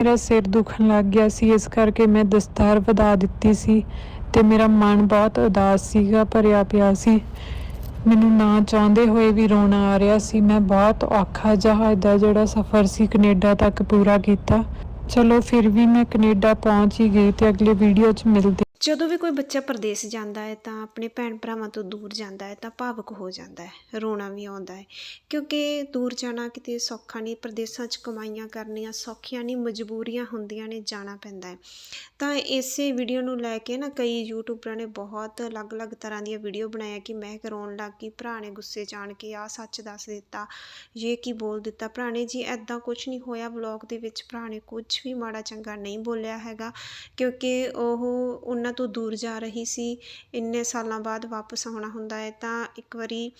ਮੇਰਾ ਸਿਰ ਦੁਖਣ ਲੱਗ ਗਿਆ ਸੀ, ਇਸ ਕਰਕੇ ਮੈਂ ਦਸਤਾਰ ਵਧਾ ਦਿੱਤੀ ਸੀ ਤੇ ਮੇਰਾ ਮਨ ਬਹੁਤ ਉਦਾਸ ਸੀਗਾ, ਭਰਿਆ ਪਿਆ ਸੀ। ਮੈਨੂੰ ਨਾ ਚਾਹੁੰਦੇ ਹੋਏ ਵੀ ਰੋਣਾ ਆ ਰਿਹਾ ਸੀ। ਮੈਂ ਬਹੁਤ ਔਖਾ ਜਹਾਜ਼ ਦਾ ਜਿਹੜਾ ਸਫ਼ਰ ਸੀ, ਕੈਨੇਡਾ ਤੱਕ ਪੂਰਾ ਕੀਤਾ। ਚਲੋ ਫਿਰ ਵੀ ਮੈਂ ਕੈਨੇਡਾ ਪਹੁੰਚ ਹੀ ਗਈ ਤੇ ਅਗਲੇ ਵੀਡੀਓ 'ਚ ਮਿਲਦੇ ਜਦੋਂ ਵੀ ਕੋਈ ਬੱਚਾ ਪ੍ਰਦੇਸ਼ ਜਾਂਦਾ ਹੈ ਤਾਂ ਆਪਣੇ ਭੈਣ ਭਰਾਵਾਂ ਤੋਂ ਦੂਰ ਜਾਂਦਾ ਹੈ ਤਾਂ ਭਾਵਕ ਹੋ ਜਾਂਦਾ ਹੈ, ਰੋਣਾ ਵੀ ਆਉਂਦਾ ਹੈ। ਕਿਉਂਕਿ ਦੂਰ ਜਾਣਾ ਕਿਤੇ ਸੌਖਾ ਨਹੀਂ, ਪ੍ਰਦੇਸਾਂ 'ਚ ਕਮਾਈਆਂ ਕਰਨੀਆਂ ਸੌਖੀਆਂ ਨਹੀਂ, ਮਜਬੂਰੀਆਂ ਹੁੰਦੀਆਂ ਨੇ, ਜਾਣਾ ਪੈਂਦਾ ਹੈ। ਤਾਂ ਇਸੇ ਵੀਡੀਓ ਨੂੰ ਲੈ ਕੇ ਨਾ ਕਈ ਯੂਟਿਊਬਰਾਂ ਨੇ ਬਹੁਤ ਅਲੱਗ-ਅਲੱਗ ਤਰ੍ਹਾਂ ਦੀਆਂ ਵੀਡੀਓ ਬਣਾਇਆ ਕਿ ਮੈਂ ਰੋਣ ਲੱਗ ਗਈ, ਭਰਾ ਨੇ ਗੁੱਸੇ 'ਚ ਆਣ ਕੇ ਆ ਸੱਚ ਦੱਸ ਦਿੱਤਾ ਇਹ ਕੀ ਬੋਲ ਦਿੱਤਾ। ਭਰਾ ਨੇ ਜੀ ਐਦਾਂ ਕੁਝ ਨਹੀਂ ਹੋਇਆ ਵਲੌਗ ਦੇ ਵਿੱਚ, ਭਰਾ ਨੇ ਕੁਝ ਵੀ ਮਾੜਾ ਚੰਗਾ ਨਹੀਂ ਬੋਲਿਆ ਹੈਗਾ, ਕਿਉਂਕਿ ਉਹ ਉਹਨਾਂ ਤੋਂ ਦੂਰ ਜਾ ਰਹੀ ਸੀ, ਇੰਨੇ ਸਾਲਾਂ ਬਾਅਦ ਵਾਪਸ ਆਉਣਾ ਹੁੰਦਾ ਹੈ ਤਾਂ ਇੱਕ ਵਾਰੀ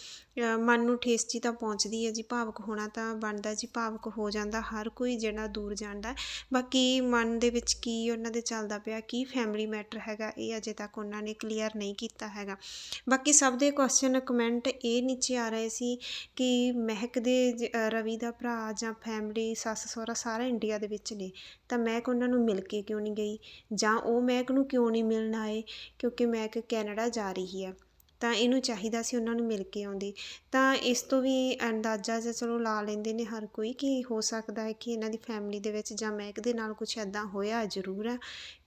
ਮਨ ਨੂੰ ਠੇਸ ਜੀ ਤਾਂ ਪਹੁੰਚਦੀ ਹੈ ਜੀ, ਭਾਵੁਕ ਹੋਣਾ ਤਾਂ ਬਣਦਾ ਜੀ, ਭਾਵੁਕ ਹੋ ਜਾਂਦਾ ਹਰ ਕੋਈ ਜਿਹੜਾ ਦੂਰ ਜਾਂਦਾ ਹੈ। ਬਾਕੀ ਮਨ ਦੇ ਵਿੱਚ ਕੀ ਉਹਨਾਂ ਦੇ ਚੱਲਦਾ ਪਿਆ, ਕੀ ਫੈਮਿਲੀ ਮੈਟਰ ਹੈਗਾ, ਇਹ ਅਜੇ ਤੱਕ ਉਹਨਾਂ ਨੇ ਕਲੀਅਰ ਨਹੀਂ ਕੀਤਾ ਹੈਗਾ ਬਾਕੀ ਸਭ ਦੇ ਕੁਐਸਚਨ ਕਮੈਂਟ ਇਹ ਨੀਚੇ ਆ ਰਹੇ ਸੀ ਕਿ ਮਹਿਕ ਦੇ ਰਵੀ ਦਾ ਭਰਾ ਜਾਂ ਫੈਮਿਲੀ ਸੱਸ, ਸਹੁਰਾ ਸਾਰਾ ਇੰਡੀਆ ਦੇ ਵਿੱਚ ਨੇ, ਤਾਂ ਮਹਿਕ ਉਹਨਾਂ ਨੂੰ ਮਿਲ ਕੇ ਕਿਉਂ ਨਹੀਂ ਗਈ ਜਾਂ ਉਹ ਮਹਿਕ ਨੂੰ ਕਿਉਂ ਨਹੀਂ ਮਿਲਣ ਆਏ ਕਿਉਂਕਿ ਮਹਿਕ ਕੈਨੇਡਾ ਜਾ ਰਹੀ ਹੈ। ਤਾਂ ਇਹਨੂੰ ਚਾਹੀਦਾ ਸੀ ਉਹਨਾਂ ਨੂੰ ਮਿਲ ਕੇ ਆਉਂਦੀ। ਤਾਂ ਇਸ ਤੋਂ ਵੀ ਅੰਦਾਜ਼ਾ ਜਿਹਾ ਚਲੋ ਲਾ ਲੈਂਦੇ ਨੇ ਹਰ ਕੋਈ ਕਿ ਹੋ ਸਕਦਾ ਹੈ ਕਿ ਇਹਨਾਂ ਦੀ ਫੈਮਿਲੀ ਦੇ ਵਿੱਚ ਜਾਂ ਮਹਿਕ ਦੇ ਨਾਲ ਕੁਝ ਐਦਾਂ ਹੋਇਆ ਜ਼ਰੂਰ ਹੈ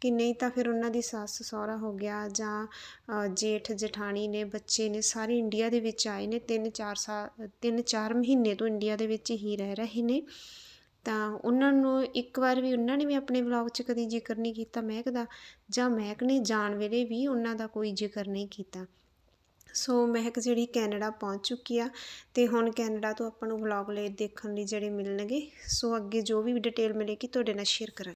ਕਿ ਨਹੀਂ ਤਾਂ ਫਿਰ ਉਹਨਾਂ ਦੀ ਸੱਸ, ਸਹੁਰਾ ਹੋ ਗਿਆ ਜਾਂ ਜੇਠ, ਜਠਾਣੀ ਨੇ, ਬੱਚੇ ਨੇ ਸਾਰੇ ਇੰਡੀਆ ਦੇ ਵਿੱਚ ਆਏ ਨੇ। ਤਿੰਨ ਚਾਰ ਸਾਲ ਤਿੰਨ ਚਾਰ ਮਹੀਨੇ ਤੋਂ ਇੰਡੀਆ ਦੇ ਵਿੱਚ ਹੀ ਰਹਿ ਰਹੇ ਨੇ। ਤਾਂ ਉਹਨਾਂ ਨੂੰ ਇੱਕ ਵਾਰ ਵੀ ਉਹਨਾਂ ਨੇ ਵੀ ਆਪਣੇ ਵਲੌਗ 'ਚ ਕਦੀ ਜ਼ਿਕਰ ਨਹੀਂ ਕੀਤਾ ਮਹਿਕ ਦਾ ਜਾਂ ਮਹਿਕ ਨੇ ਜਾਣ ਵੇਲੇ ਵੀ ਉਹਨਾਂ ਦਾ ਕੋਈ ਜ਼ਿਕਰ ਨਹੀਂ ਕੀਤਾ। ਸੋ ਮਹਿਕ ਜਿਹੜੀ ਕੈਨੇਡਾ ਪਹੁੰਚ ਚੁੱਕੀ ਆ ਤੇ ਹੁਣ ਕੈਨੇਡਾ ਤੋਂ ਆਪਾਂ ਨੂੰ ਵਲੌਗ ਲੈ ਦੇਖਣ ਲਈ ਜਿਹੜੇ ਮਿਲਣਗੇ। ਸੋ ਅੱਗੇ ਜੋ ਵੀ ਡਿਟੇਲ ਮਿਲੇਗੀ ਤੁਹਾਡੇ ਨਾਲ ਸ਼ੇਅਰ ਕਰਾਂਗੇ।